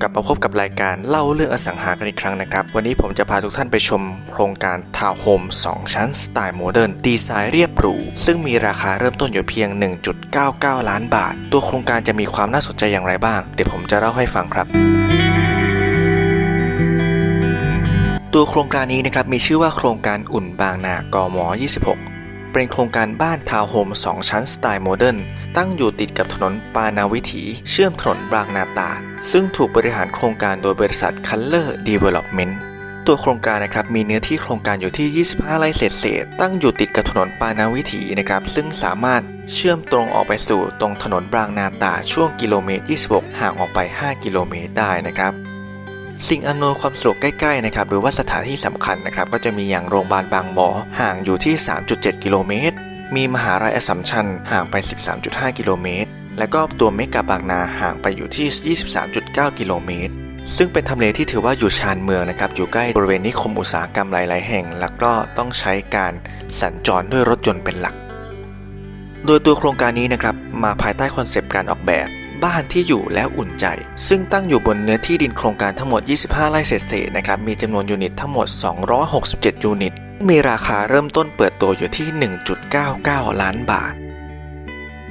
กลับมาพบกับรายการเล่าเรื่องอสังหากันอีกครั้งนะครับ วันนี้ผมจะพาทุกท่านไปชมโครงการทาวน์โฮม 2 ชั้นสไตล์โมเดิร์นดีไซน์เรียบหรู ซึ่งมีราคาเริ่มต้นอยู่เพียง 1.99 ล้านบาท ตัวโครงการจะมีความน่าสนใจอย่างไรบ้าง เดี๋ยวผมจะเล่าให้ฟังครับตัวโครงการนี้นะครับมีชื่อว่าโครงการอุ่นบางนากม26 เป็นโครงการบ้านทาวน์โฮม2 ชั้นสไตล์โมเดิร์นตั้งอยู่ติดกับถนนปานาวิถี เชื่อมถนนบางนาตราซึ่งถูกบริหารโครงการโดยบริษัท Color Development ตัวโครงการนะครับมีเนื้อที่โครงการอยู่ที่ 25 ไร่เศษๆตั้งอยู่ติดกับถนนปานาวิถีนะครับซึ่งสามารถเชื่อมตรงออกไปสู่ตรงถนนบางนาตราช่วงกิโลเมตร 26 ห่างออกไป 5 กิโลเมตรได้นะครับ สิ่งอำนวยความสะดวกใกล้ๆนะครับหรือว่าสถานที่สำคัญนะครับก็จะมีอย่างโรงพยาบาลบางบ่อห่างอยู่ที่ 3.7 กิโลเมตร มีมหาลัยอสัมชัญห่างไป 13.5 กิโลเมตร และก็ตัวเมกะบางนาห่างไปอยู่ที่ 23.9 กิโลเมตรซึ่งเป็นทำเลที่ถือว่าอยู่ชานเมืองนะครับอยู่ใกล้บริเวณนิคมอุตสาหกรรมหลายๆ แห่ง แล้วก็ต้องใช้การสัญจรด้วยรถยนต์เป็นหลัก โดยตัวโครงการนี้นะครับมาภายใต้คอนเซปต์การออกแบบ บ้านที่อยู่แล้วอุ่นใจ ซึ่งตั้งอยู่บนเนื้อที่ดินโครงการทั้งหมด 25 ไร่เศษๆนะครับ มีจำนวนยูนิตทั้งหมด 267 ยูนิต มีราคาเริ่มต้นเปิดตัวอยู่ที่ 1.99 ล้านบาท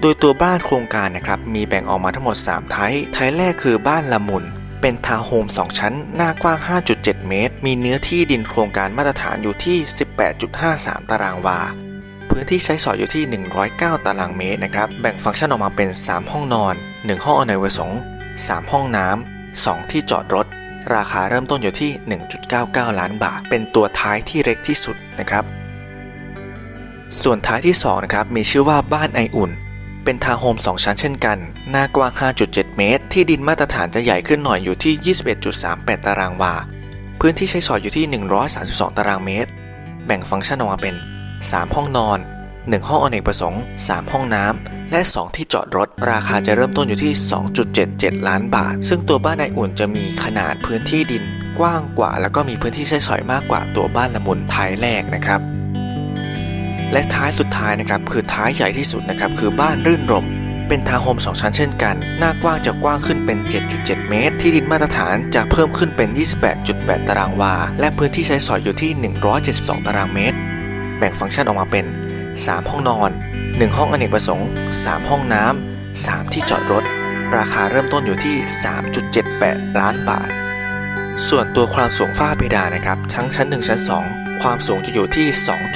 โดยตัวบ้านโครงการนะครับ มีแบ่งออกมาทั้งหมด 3 ไทยไทยแรกคือบ้านละมุนเป็นทาวน์โฮม 2 ชั้น หน้ากว้าง 5.7 เมตร มีเนื้อที่ดินโครงการมาตรฐานอยู่ที่ 18.53 ตารางวา พื้นที่ใช้สอยอยู่ที่ 109 ตารางเมตรนะครับ แบ่งฟังก์ชันออกมาเป็น 3 ห้องนอน 1 ห้องอเนกประสงค์ 3 ห้องน้ำ 2 ที่จอดรถ ราคาเริ่มต้นอยู่ที่ 1.99 ล้านบาท เป็นตัวท้ายที่เล็กที่สุดนะครับ ส่วนท้ายที่2นะครับมีชื่อว่าบ้านไออุ่น เป็นทาวน์โฮม 2 ชั้นเช่นกัน หน้ากว้าง 5.7 เมตร ที่ดินมาตรฐานจะใหญ่ขึ้นหน่อยอยู่ที่ 21.38 ตารางวา พื้นที่ใช้สอยอยู่ที่ 132 ตารางเมตร แบ่งฟังก์ชันออกมาเป็น 3 ห้องนอน 1 ห้องอเนกประสงค์ 3 ห้องน้ำ และ 2 ที่จอดรถ ราคาจะเริ่มต้นอยู่ที่ 2.77 ล้านบาท ซึ่งตัวบ้านไออุ่นจะมีขนาดพื้นที่ดินกว้างกว่า แล้วก็มีพื้นที่ใช้สอยมากกว่าตัวบ้านละมุนท้ายแรกนะครับและท้ายสุดท้ายนะครับคือท้ายใหญ่ที่สุดนะครับคือบ้านรื่นรม เป็นทาวน์โฮม2 ชั้นเช่นกัน หน้ากว้างจะกว้างขึ้นเป็น 7.7 เมตร ที่ดินมาตรฐานจะเพิ่มขึ้นเป็น 28.8 ตารางวา และพื้นที่ใช้สอยอยู่ที่ 172 ตารางเมตร แบ่งฟังก์ชันออกมาเป็น 3 ห้องนอน 1 ห้องอเนกประสงค์ 3 ห้องน้ำ 3 ที่จอดรถ ราคาเริ่มต้นอยู่ที่ 3.78 ล้านบาท ส่วนตัวความสูงฝ้าเพดานนะครับ ทั้งชั้น 1 ชั้น 2 ความสูงจะอยู่ที่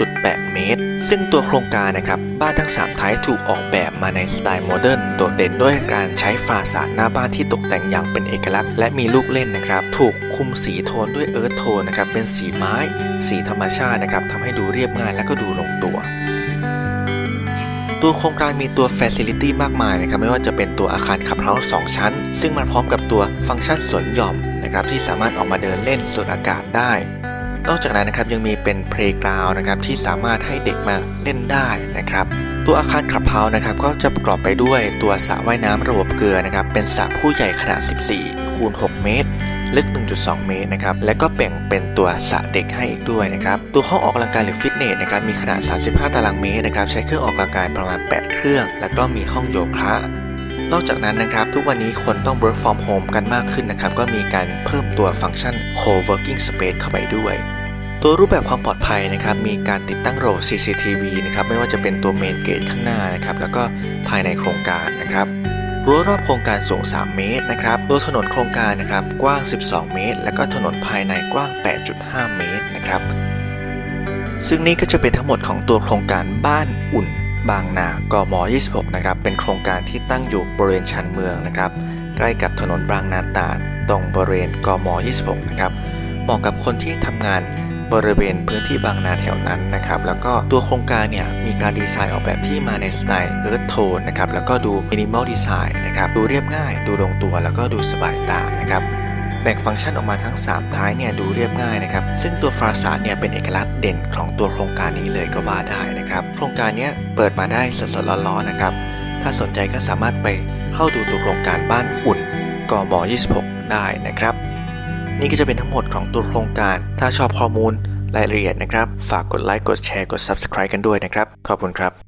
2.8 เมตร ซึ่งตัวโครงการนะครับ บ้านทั้ง3ไทป์ถูกออกแบบมาในสไตล์โมเดิร์น โดดเด่นด้วยการใช้ฟาสาดหน้าบ้านที่ตกแต่งอย่างเป็นเอกลักษณ์และมีลูกเล่นนะครับ ถูกคุมสีโทนด้วยเอิร์ธโทนนะครับ เป็นสีไม้ สีธรรมชาตินะครับทำให้ดูเรียบง่ายและก็ดูลงตัว ตัวโครงการมีตัว Facility มากมายนะครับไม่ว่าจะเป็นตัวอาคารขับเฮาส์2ชั้น ซึ่งมันพร้อมกับตัวฟังก์ชันสวนหย่อมนะครับที่สามารถออกมาเดินเล่นสูดอากาศได้ นอกจากนั้นนะครับยังมีเป็น Playground นะครับที่สามารถให้เด็กมาเล่นได้นะครับตัวอาคารขับเฮาส์นะครับก็จะประกอบไปด้วยตัวสระว่ายน้ำระบบเกลือนะครับเป็นสระผู้ใหญ่ขนาด 14 คูณ 6 เมตร ลึก 1.2 เมตรนะครับและก็แบ่งเป็นตัวสระเด็กให้อีกด้วยนะครับตัวห้องออกกำลังกายหรือฟิตเนสนะครับมีขนาด 35 ตารางเมตรนะครับใช้เครื่องออกกำลังกายประมาณ 8 เครื่อง แล้วก็มีห้องโยคะนอกจากนั้นนะครับทุกวันนี้คนต้อง work from home กันมากขึ้นนะครับก็มีการเพิ่มตัวฟังก์ชัน co-working space เข้าไปด้วย ตัวรูปแบบความปลอดภัยนะครับมีการติดตั้งระบบ CCTV นะครับไม่ว่าจะเป็นตัวเมนเกตข้างหน้านะครับแล้วก็ภายในโครงการนะครับ รั้วรอบโครงการสูง 3 เมตรนะครับตัวถนนโครงการนะครับกว้าง 12 เมตร และก็ถนนภายในกว้าง 8.5 เมตรนะครับ ซึ่งนี่ก็จะเป็นทั้งหมดของตัวโครงการบ้านอุ่น บางนากม 26 นะครับ เป็นโครงการที่ตั้งอยู่บริเวณชานเมืองนะครับ ใกล้กับถนนบางนาตราดตรงบริเวณกม 26 นะครับเหมาะกับคนที่ทำงาน บริเวณพื้นที่บางนาแถวนั้นนะครับแล้วก็ตัวโครงการเนี่ยมีการดีไซน์ออกแบบที่มาในสไตล์เอิร์ธโทนนะครับแล้วก็ดูมินิมอลดีไซน์นะครับดูเรียบง่าย ดูลงตัวแล้วก็ดูสบายตานะครับแบ่งฟังก์ชันออกมาทั้ง 3 ท้ายเนี่ยดูเรียบง่ายนะครับซึ่งตัวฟาสาดเนี่ยเป็นเอกลักษณ์เด่นของตัวโครงการนี้เลยก็ว่าได้นะครับโครงการนี้เปิดมาได้สดๆร้อนๆนะครับถ้าสนใจก็สามารถไปเข้าดูตัวโครงการบ้านอุ่นกม26 ได้นะครับ นี่ก็จะเป็นทั้งหมดของตัวโครงการ ถ้าชอบข้อมูลรายละเอียดนะครับ ฝากกดไลค์ กดแชร์ กด Subscribe กันด้วยนะครับ ขอบคุณครับ